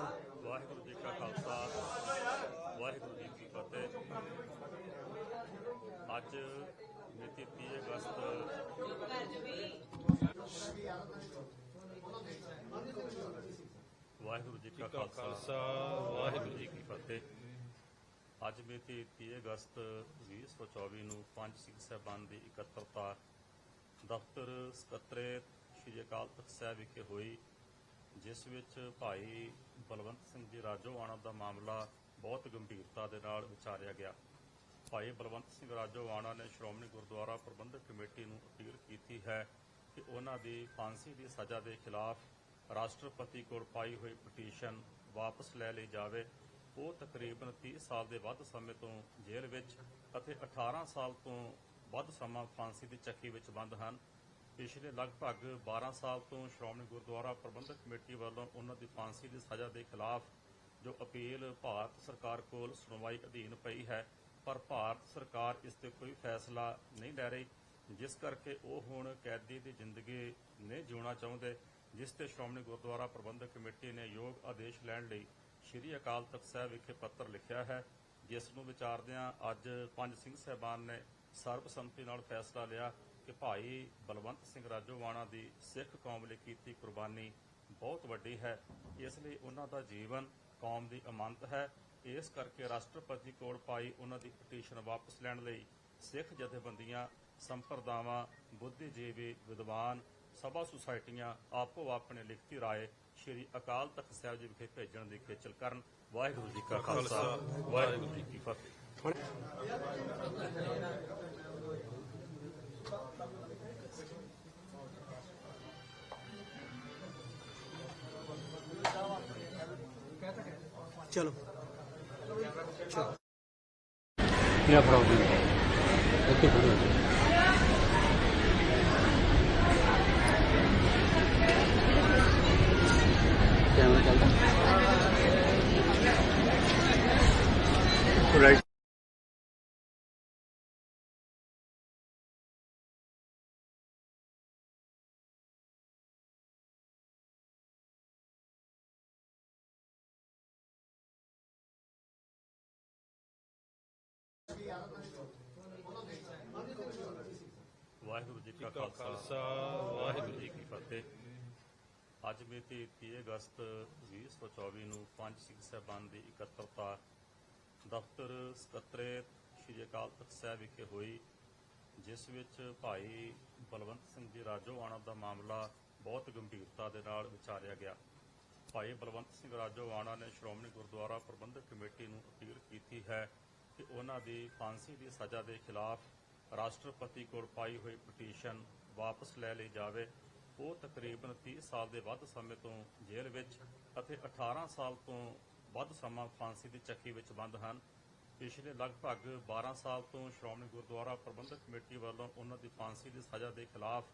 ਵਾਹਿਗੁਰੂ ਜੀ ਕਾ ਖਾਲਸਾ, ਵਾਹਿਗੁਰੂ ਜੀ ਕੀ ਫਤਿਹ। ਅੱਜ ਮਿਤੀ 30 ਅਗਸਤ, ਵਾਹਿਗੁਰੂ ਜੀ ਕਾ ਖਾਲਸਾ, ਵਾਹਿਗੁਰੂ ਜੀ ਕੀ ਫਤਿਹ। ਅੱਜ ਮਿਤੀ 30 ਅਗਸਤ 2024 ਨੂੰ ਪੰਜ ਸਿੰਘ ਸਾਹਿਬਾਨ ਦੀ ਇਕੱਤਰਤਾ, ਦਫ਼ਤਰ ਸਕੱਤਰੇਤ ਸ਼੍ਰੀ ਅਕਾਲ ਤਖਤ ਸਾਹਿਬ ਵਿਖੇ ਹੋਈ। ਜਿਸ ਵਿੱਚ ਭਾਈ ਬਲਵੰਤ ਸਿੰਘ ਜੀ ਰਾਜੋਵਾਣਾ ਦਾ ਮਾਮਲਾ ਬਹੁਤ ਗੰਭੀਰਤਾ ਦੇ ਨਾਲ ਵਿਚਾਰਿਆ ਗਿਆ। ਭਾਈ ਬਲਵੰਤ ਸਿੰਘ ਰਾਜੋਵਾਣਾ ਨੇ ਸ਼੍ਰੋਮਣੀ ਗੁਰਦੁਆਰਾ ਪ੍ਰਬੰਧਕ ਕਮੇਟੀ ਨੂੰ ਅਪੀਲ ਕੀਤੀ ਹੈ ਕਿ ਉਹਨਾਂ ਦੀ ਫਾਂਸੀ ਦੀ ਸਜ਼ਾ ਦੇ ਖਿਲਾਫ ਰਾਸ਼ਟਰਪਤੀ ਕੋਲ ਪਾਈ ਹੋਈ ਪਟੀਸ਼ਨ ਵਾਪਸ ਲੈ ਲਈ ਜਾਵੇ। ਉਹ ਤਕਰੀਬਨ 30 ਸਾਲ ਦੇ ਵੱਧ ਸਮੇਂ ਤੋਂ ਜੇਲ੍ਹ ਵਿੱਚ ਅਤੇ 18 ਸਾਲ ਤੋਂ ਵੱਧ ਸਮਾਂ ਫਾਂਸੀ ਦੀ ਚੱਕੀ ਵਿੱਚ ਬੰਦ ਹਨ। ਪਿਛਲੇ ਲਗਭਗ 12 ਸਾਲ ਤੋਂ ਸ਼੍ਰੋਮਣੀ ਗੁਰਦੁਆਰਾ ਪ੍ਰਬੰਧਕ ਕਮੇਟੀ ਵੱਲੋਂ ਉਹਨਾਂ ਦੀ ਫਾਂਸੀ ਦੀ ਸਜ਼ਾ ਦੇ ਖਿਲਾਫ ਜੋ ਅਪੀਲ ਭਾਰਤ ਸਰਕਾਰ ਕੋਲ ਸੁਣਵਾਈ ਅਧੀਨ ਪਈ ਹੈ, ਪਰ ਭਾਰਤ ਸਰਕਾਰ ਇਸ ਤੇ ਕੋਈ ਫੈਸਲਾ ਨਹੀਂ ਲੈ ਰਹੀ, ਜਿਸ ਕਰਕੇ ਉਹ ਹੁਣ ਕੈਦੀ ਦੀ ਜ਼ਿੰਦਗੀ ਨਹੀਂ ਜਿਉਣਾ ਚਾਹੁੰਦੇ, ਜਿਸ ਤੇ ਸ਼੍ਰੋਮਣੀ ਗੁਰਦੁਆਰਾ ਪ੍ਰਬੰਧਕ ਕਮੇਟੀ ਨੇ ਯੋਗ ਆਦੇਸ਼ ਲੈਣ ਲਈ ਸ਼੍ਰੀ ਅਕਾਲ ਤਖਤ ਸਾਹਿਬ ਵਿਖੇ ਪੱਤਰ ਲਿਖਿਆ ਹੈ। ਜਿਸ ਨੂੰ ਵਿਚਾਰਦਿਆਂ ਅੱਜ ਪੰਜ ਸਿੰਘ ਸਾਹਿਬਾਨ ਨੇ ਸਰਬਸੰਮਤੀ ਨਾਲ ਫੈਸਲਾ ਲਿਆ। ਕਿ ਭਾਈ ਬਲਵੰਤ ਸਿੰਘ ਰਾਜੋਵਾਣਾ ਦੀ ਸਿੱਖ ਕੌਮ ਲਈ ਕੀਤੀ ਕੁਰਬਾਨੀ ਬਹੁਤ ਵੱਡੀ ਹੈ। ਇਸ ਲਈ ਉਹਨਾਂ ਦਾ ਜੀਵਨ ਕੌਮ ਦੀ ਅਮਾਨਤ ਹੈ। ਇਸ ਕਰਕੇ ਰਾਸ਼ਟਰਪਤੀ ਕੋਲ ਪਾਈ ਉਹਨਾਂ ਦੀ ਪਟੀਸ਼ਨ ਵਾਪਸ ਲੈਣ ਲਈ ਸਿੱਖ ਜਥੇਬੰਦੀਆਂ, ਸੰਪਰਦਾਵਾਂ, ਬੁੱਧੀਜੀਵੀ ਵਿਦਵਾਨ, ਸਭਾ ਸੁਸਾਇਟੀਆਂ ਆਪੋ ਆਪਣੇ ਲਿਖਤੀ ਰਾਏ ਸ਼੍ਰੀ ਅਕਾਲ ਤਖਤ ਸਾਹਿਬ ਜੀ ਵਿਖੇ ਭੇਜਣ ਦੀ ਖੇਚਲ ਕਰਨ। ਵਾਹਿਗੁਰੂ ਜੀ ਕਾ ਖਾਲਸਾ, ਵਾਹਿਗੁਰੂ ਜੀ ਕੀ ਫਤਿਹ। ਚਲੋ ਚਲੋ ਨਾ ਪ੍ਰੋਬਲਮ ਹੈ ਇੱਥੇ ਖੜੋ ਵਾਹਿਗੁਰੂ ਜੀ ਕਾ ਖਾਲਸਾ ਵਾਹਿਗੁਰੂ ਜੀ ਕੀ ਫਤਿਹ। ਅੱਜ ਮਿਤੀ 30 ਅਗਸਤ 2024 ਨੂੰ ਪੰਜ ਸਿੱਖ ਸਾਹਿਬਾਨ ਦੀ ਇਕੱਤਰਤਾ ਦਫ਼ਤਰ ਸਕੱਤਰੇਤ ਸ਼੍ਰੀ ਅਕਾਲ ਤਖਤ ਸਾਹਿਬ ਵਿਖੇ ਹੋਈ ਜਿਸ ਵਿੱਚ ਭਾਈ ਬਲਵੰਤ ਸਿੰਘ ਜੀ ਰਾਜੋਵਾਣਾ ਦਾ ਮਾਮਲਾ ਬਹੁਤ ਗੰਭੀਰਤਾ ਦੇ ਨਾਲ ਵਿਚਾਰਿਆ ਗਿਆ। ਭਾਈ ਬਲਵੰਤ ਸਿੰਘ ਰਾਜੋਵਾਣਾ ਨੇ ਸ਼੍ਰੋਮਣੀ ਗੁਰਦੁਆਰਾ ਪ੍ਰਬੰਧਕ ਕਮੇਟੀ ਨੂੰ ਅਪੀਲ ਕੀਤੀ ਹੈ ਕਿ ਉਹਨਾਂ ਦੀ ਫਾਂਸੀ ਦੀ ਸਜ਼ਾ ਦੇ ਖਿਲਾਫ ਰਾਸ਼ਟਰਪਤੀ ਕੋਲ ਪਾਈ ਹੋਈ ਪਟੀਸ਼ਨ ਵਾਪਸ ਲੈ ਲਈ ਜਾਵੇ। ਉਹ ਤਕਰੀਬਨ 30 ਸਾਲ ਦੇ ਵੱਧ ਸਮੇਂ ਤੋਂ ਜੇਲ੍ਹ ਵਿੱਚ ਅਤੇ 18 ਸਾਲ ਤੋਂ ਵੱਧ ਸਮਾਂ ਫਾਂਸੀ ਦੀ ਚੱਕੀ ਵਿੱਚ ਬੰਦ ਹਨ। ਪਿਛਲੇ ਲਗਭਗ 12 ਸਾਲ ਤੋਂ ਸ਼੍ਰੋਮਣੀ ਗੁਰਦੁਆਰਾ ਪ੍ਰਬੰਧਕ ਕਮੇਟੀ ਵੱਲੋਂ ਉਹਨਾਂ ਦੀ ਫਾਂਸੀ ਦੀ ਸਜ਼ਾ ਦੇ ਖਿਲਾਫ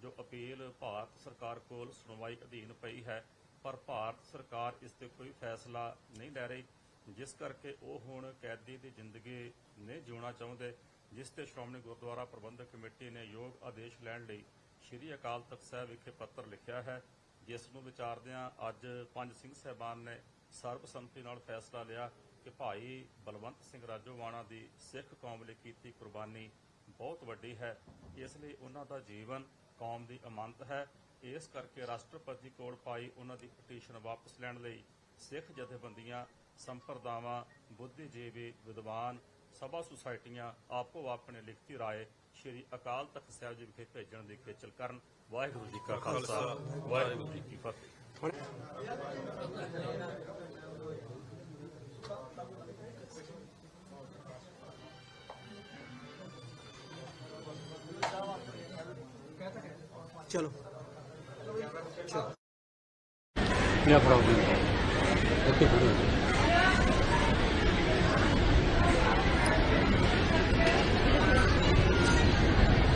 ਜੋ ਅਪੀਲ ਭਾਰਤ ਸਰਕਾਰ ਕੋਲ ਸੁਣਵਾਈ ਅਧੀਨ ਪਈ ਹੈ, ਪਰ ਭਾਰਤ ਸਰਕਾਰ ਇਸ ਤੇ ਕੋਈ ਫੈਸਲਾ ਨਹੀਂ ਲੈ ਰਹੀ। ਜਿਸ ਕਰਕੇ ਉਹ ਹੁਣ ਕੈਦੀ ਦੀ ਜ਼ਿੰਦਗੀ ਨਹੀਂ ਜਿਉਣਾ ਚਾਹੁੰਦੇ, ਜਿਸ ਤੇ ਸ਼੍ਰੋਮਣੀ ਗੁਰਦੁਆਰਾ ਪ੍ਰਬੰਧਕ ਕਮੇਟੀ ਨੇ ਯੋਗ ਆਦੇਸ਼ ਲੈਣ ਲਈ ਸ਼੍ਰੀ ਅਕਾਲ ਤਖਤ ਸਾਹਿਬ ਵਿਖੇ ਪੱਤਰ ਲਿਖਿਆ ਹੈ, ਜਿਸ ਨੂੰ ਵਿਚਾਰਦਿਆਂ ਅੱਜ ਪੰਜ ਸਿੰਘ ਸਾਹਿਬਾਨ ਨੇ ਸਰਬਸੰਮਤੀ ਨਾਲ ਫੈਸਲਾ ਲਿਆ ਕਿ ਭਾਈ ਬਲਵੰਤ ਸਿੰਘ ਰਾਜੋਵਾਣਾ ਦੀ ਸਿੱਖ ਕੌਮ ਲਈ ਕੀਤੀ ਕੁਰਬਾਨੀ ਬਹੁਤ ਵੱਡੀ ਹੈ। ਇਸ ਲਈ ਉਹਨਾਂ ਦਾ ਜੀਵਨ ਕੌਮ ਦੀ ਅਮਾਨਤ ਹੈ। ਇਸ ਕਰਕੇ ਰਾਸ਼ਟਰਪਤੀ ਕੋਲ ਪਾਈ ਉਹਨਾਂ ਦੀ ਪਟੀਸ਼ਨ ਵਾਪਸ ਲੈਣ ਲਈ ਸਿੱਖ ਜਥੇਬੰਦੀਆਂ ਸੰਪਰਦਾਵਾਂ ਬੁੱਧੀਜੀਵੀ ਵਿਦਵਾਨ ਸਭਾ ਸੁਸਾਇਟੀਆਂ ਆਪੋ ਆਪਣੇ ਲਿਖਤੀ ਰਾਏ ਸ਼੍ਰੀ ਅਕਾਲ ਤਖਤ ਸਾਹਿਬ ਜੀ ਵਿਖੇ ਭੇਜਣ ਦੀ ਖੇਚਲ ਕਰਨ। ਵਾਹਿਗੁਰੂ ਜੀ ਕਾ ਖਾਲਸਾ। ਵਾਹਿਗੁਰੂ ਜੀ ਕੀ ਫਤਿਹ। ਚਲੋ। No problem. Okay, good.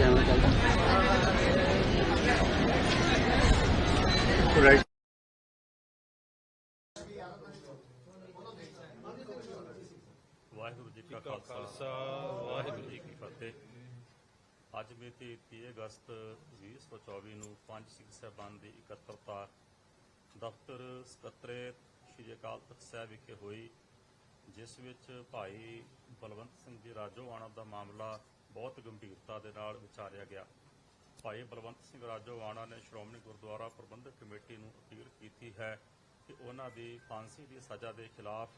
ਕਹਿਣਾ ਚਾਹੁੰਦਾ ਰਾਈਟ ਵਾਹਿਗੁਰੂ ਜੀ ਕਾ ਖਾਲਸਾ ਨੂੰ ਪੰਜ ਸਿੱਖ ਸਹਿਬਾਨ ਦੀ ਇਕੱਤਰਤਾ ਦਫ਼ਤਰ ਸਕੱਤਰੇਤ ਸ਼੍ਰੀ ਅਕਾਲ ਤਖਤ ਸਾਹਿਬ ਵਿਖੇ ਹੋਈ ਜਿਸ ਵਿੱਚ ਭਾਈ ਬਲਵੰਤ ਸਿੰਘ ਜੀ ਰਾਜੋਵਾਣਾ ਦਾ ਮਾਮਲਾ ਬਹੁਤ ਗੰਭੀਰਤਾ ਦੇ ਨਾਲ ਵਿਚਾਰਿਆ ਗਿਆ। ਭਾਈ ਬਲਵੰਤ ਸਿੰਘ ਰਾਜੋਆਣਾ ਨੇ ਸ਼੍ਰੋਮਣੀ ਗੁਰਦੁਆਰਾ ਪ੍ਰਬੰਧਕ ਕਮੇਟੀ ਨੂੰ ਅਪੀਲ ਕੀਤੀ ਹੈ ਕਿ ਉਹਨਾਂ ਦੀ ਫਾਂਸੀ ਦੀ ਸਜ਼ਾ ਦੇ ਖਿਲਾਫ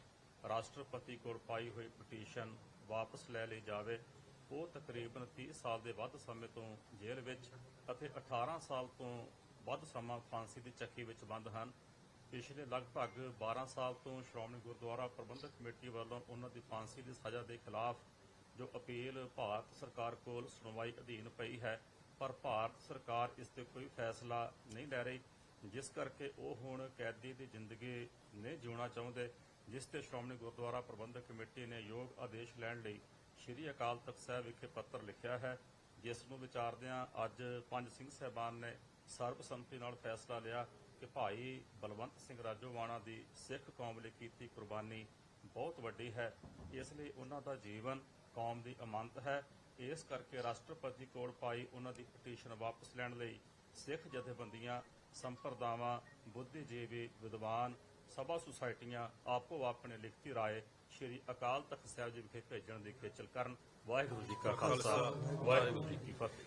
ਰਾਸ਼ਟਰਪਤੀ ਕੋਲ ਪਾਈ ਹੋਈ ਪਟੀਸ਼ਨ ਵਾਪਸ ਲੈ ਲਈ ਜਾਵੇ। ਉਹ ਤਕਰੀਬਨ 30 ਸਾਲ ਦੇ ਵੱਧ ਸਮੇਂ ਤੋਂ ਜੇਲ੍ਹ ਵਿੱਚ ਅਤੇ 18 ਸਾਲ ਤੋਂ ਵੱਧ ਸਮਾਂ ਫਾਂਸੀ ਦੀ ਚੱਕੀ ਵਿੱਚ ਬੰਦ ਹਨ। ਪਿਛਲੇ ਲਗਭਗ 12 ਸਾਲ ਤੋਂ ਸ਼੍ਰੋਮਣੀ ਗੁਰਦੁਆਰਾ ਪ੍ਰਬੰਧਕ ਕਮੇਟੀ ਵੱਲੋਂ ਉਹਨਾਂ ਦੀ ਫਾਂਸੀ ਦੀ ਸਜ਼ਾ ਦੇ ਖਿਲਾਫ ਜੋ ਅਪੀਲ ਭਾਰਤ ਸਰਕਾਰ ਕੋਲ ਸੁਣਵਾਈ ਅਧੀਨ ਪਈ ਹੈ, ਪਰ ਭਾਰਤ ਸਰਕਾਰ ਇਸ ਤੇ ਕੋਈ ਫੈਸਲਾ ਨਹੀਂ ਲੈ ਰਹੀ, ਜਿਸ ਕਰਕੇ ਉਹ ਹੁਣ ਕੈਦੀ ਦੀ ਜ਼ਿੰਦਗੀ ਨਹੀਂ ਜਿਉਣਾ ਚਾਹੁੰਦੇ, ਜਿਸ ਤੇ ਸ਼੍ਰੋਮਣੀ ਗੁਰਦੁਆਰਾ ਪ੍ਰਬੰਧਕ ਕਮੇਟੀ ਨੇ ਯੋਗ ਆਦੇਸ਼ ਲੈਣ ਲਈ ਸ੍ਰੀ ਅਕਾਲ ਤਖਤ ਸਾਹਿਬ ਵਿਖੇ ਪੱਤਰ ਲਿਖਿਆ ਹੈ, ਜਿਸ ਨੂੰ ਵਿਚਾਰਦਿਆਂ ਅੱਜ ਪੰਜ ਸਿੰਘ ਸਹਿਬਾਨ ਨੇ ਸਰਬਸੰਮਤੀ ਨਾਲ ਫੈਸਲਾ ਲਿਆ ਕਿ ਭਾਈ ਬਲਵੰਤ ਸਿੰਘ ਰਾਜੋਵਾਣਾ ਦੀ ਸਿੱਖ ਕੌਮ ਲਈ ਕੀਤੀ ਕੁਰਬਾਨੀ ਬਹੁਤ ਵੱਡੀ ਹੈ, ਇਸ ਲਈ ਉਹਨਾਂ ਦਾ ਜੀਵਨ ਕੌਮ ਦੀ ਅਮਨਤ ਹੈ। ਇਸ ਕਰਕੇ ਰਾਸ਼ਟਰਪਤੀ ਕੋਲ ਪਾਈ ਉਹਨਾਂ ਦੀ ਪਟੀਸ਼ਨ ਵਾਪਸ ਲੈਣ ਲਈ ਸਿੱਖ ਜਥੇਬੰਦੀਆਂ, ਸੰਪਰਦਾਵਾਂ, ਬੁੱਧੀਜੀਵੀ ਵਿਦਵਾਨ, ਸਭਾ ਸੁਸਾਇਟੀਆਂ ਆਪੋ ਆਪਣੇ ਲਿਖਤੀ ਰਾਏ ਸ਼੍ਰੀ ਅਕਾਲ ਤਖਤ ਸਾਹਿਬ ਜੀ ਵਿਖੇ ਭੇਜਣ ਦੀ ਖੇਚਲ ਕਰਨ। ਵਾਹਿਗੁਰੂ ਜੀ ਕਾ ਖਾਲਸਾ, ਵਾਹਿਗੁਰੂ ਜੀ ਕੀ ਫਤਿਹ।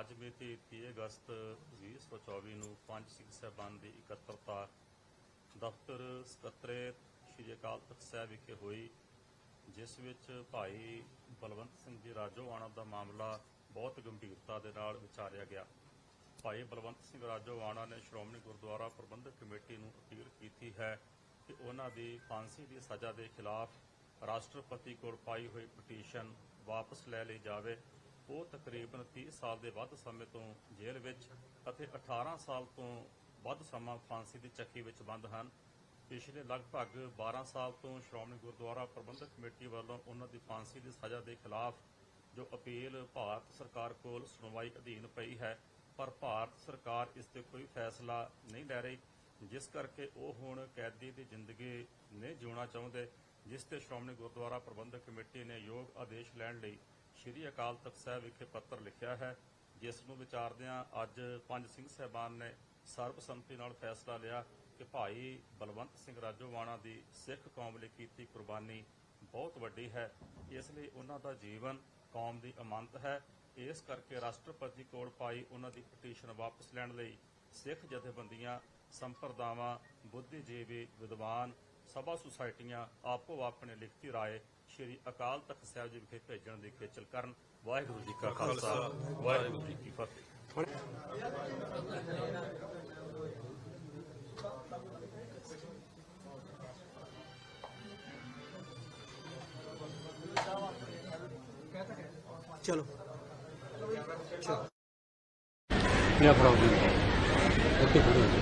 ਅੱਜ ਮਿਤੀ 30 ਅਗਸਤ 2024 ਨੂੰ ਪੰਜ ਸਿੱਖ ਸਾਹਿਬਾਨ ਦੀ ਇਕੱਤਰਤਾ। ਦਫ਼ਤਰ ਸਕੱਤਰੇਤ ਸ੍ਰੀ ਅਕਾਲ ਤਖਤ ਸਾਹਿਬ ਵਿਖੇ ਹੋਈ, ਜਿਸ ਵਿੱਚ ਭਾਈ ਬਲਵੰਤ ਸਿੰਘ ਜੀ ਰਾਜੋਆਣਾ ਦਾ ਮਾਮਲਾ ਬਹੁਤ ਗੰਭੀਰਤਾ ਦੇ ਨਾਲ ਵਿਚਾਰਿਆ ਗਿਆ। ਭਾਈ ਬਲਵੰਤ ਸਿੰਘ ਰਾਜੋਆਣਾ ਨੇ ਸ਼੍ਰੋਮਣੀ ਗੁਰਦੁਆਰਾ ਪ੍ਰਬੰਧਕ ਕਮੇਟੀ ਨੂੰ ਅਪੀਲ ਕੀਤੀ ਹੈ ਕਿ ਉਹਨਾਂ ਦੀ ਫਾਂਸੀ ਦੀ ਸਜ਼ਾ ਦੇ ਖਿਲਾਫ ਰਾਸ਼ਟਰਪਤੀ ਕੋਲ ਪਾਈ ਹੋਈ ਪਟੀਸ਼ਨ ਵਾਪਸ ਲੈ ਲਈ ਜਾਵੇ। ਉਹ ਤਕਰੀਬਨ 30 ਸਾਲ ਦੇ ਵੱਧ ਸਮੇਂ ਤੋਂ ਜੇਲ੍ਹ ਵਿੱਚ ਅਤੇ 18 ਸਾਲ ਤੋਂ ਵੱਧ ਸਮਾਂ ਫਾਂਸੀ ਦੀ ਚੱਕੀ ਵਿੱਚ ਬੰਦ ਹਨ। ਪਿਛਲੇ ਲਗਭਗ 12 ਸਾਲ ਤੋਂ ਸ਼੍ਰੋਮਣੀ ਗੁਰਦੁਆਰਾ ਪ੍ਰਬੰਧਕ ਕਮੇਟੀ ਵੱਲੋਂ ਉਹਨਾਂ ਦੀ ਫਾਂਸੀ ਦੀ ਸਜ਼ਾ ਦੇ ਖਿਲਾਫ ਜੋ ਅਪੀਲ ਭਾਰਤ ਸਰਕਾਰ ਕੋਲ ਸੁਣਵਾਈ ਅਧੀਨ ਪਈ ਹੈ, ਪਰ ਭਾਰਤ ਸਰਕਾਰ ਇਸ ਤੇ ਕੋਈ ਫੈਸਲਾ ਨਹੀਂ ਲੈ ਰਹੀ, ਜਿਸ ਕਰਕੇ ਉਹ ਹੁਣ ਕੈਦੀ ਦੀ ਜ਼ਿੰਦਗੀ ਨਹੀਂ ਜਿਉਣਾ ਚਾਹੁੰਦੇ, ਜਿਸ ਤੇ ਸ਼੍ਰੋਮਣੀ ਗੁਰਦੁਆਰਾ ਪ੍ਰਬੰਧਕ ਕਮੇਟੀ ਨੇ ਯੋਗ ਆਦੇਸ਼ ਲੈਣ ਲਈ ਸ੍ਰੀ ਅਕਾਲ ਤਖਤ ਸਾਹਿਬ ਵਿਖੇ ਪੱਤਰ ਲਿਖਿਆ ਹੈ, ਜਿਸ ਨੂੰ ਵਿਚਾਰਦਿਆਂ ਅੱਜ ਪੰਜ ਸਿੰਘ ਸਹਿਬਾਨ ਨੇ ਸਰਬਸੰਮਤੀ ਨਾਲ ਫੈਸਲਾ ਲਿਆ ਕਿ ਭਾਈ ਬਲਵੰਤ ਸਿੰਘ ਰਾਜੋਵਾਣਾ ਦੀ ਸਿੱਖ ਕੌਮ ਲਈ ਕੀਤੀ ਕੁਰਬਾਨੀ ਬਹੁਤ ਵੱਡੀ ਹੈ। ਇਸ ਲਈ ਉਹਨਾਂ ਦਾ ਜੀਵਨ ਕੌਮ ਦੀ ਅਮਾਨਤ ਹੈ। ਇਸ ਕਰਕੇ ਰਾਸ਼ਟਰਪਤੀ ਕੋਲ ਪਾਈ ਉਹਨਾਂ ਦੀ ਪਟੀਸ਼ਨ ਵਾਪਸ ਲੈਣ ਲਈ ਸਿੱਖ ਜਥੇਬੰਦੀਆਂ, ਸੰਪਰਦਾਵਾਂ, ਬੁੱਧੀਜੀਵੀ ਵਿਦਵਾਨ, ਸਭਾ ਸੁਸਾਇਟੀਆਂ ਆਪੋ ਆਪਣੇ ਲਿਖਤੀ ਰਾਏ ਸ਼੍ਰੀ ਅਕਾਲ ਤਖਤ ਸਾਹਿਬ ਜੀ ਵਿਖੇ ਭੇਜਣ ਦੀ ਖੇਚਲ ਕਰਨ ਵਾਹਿਗੁਰੂ ਜੀ ਕਾ ਖਾਲਸਾ ਵਾਹਿਗੁਰੂ ਜੀ ਕੀ ਫਤਿਹ ਚਲੋ No problem. Okay, good.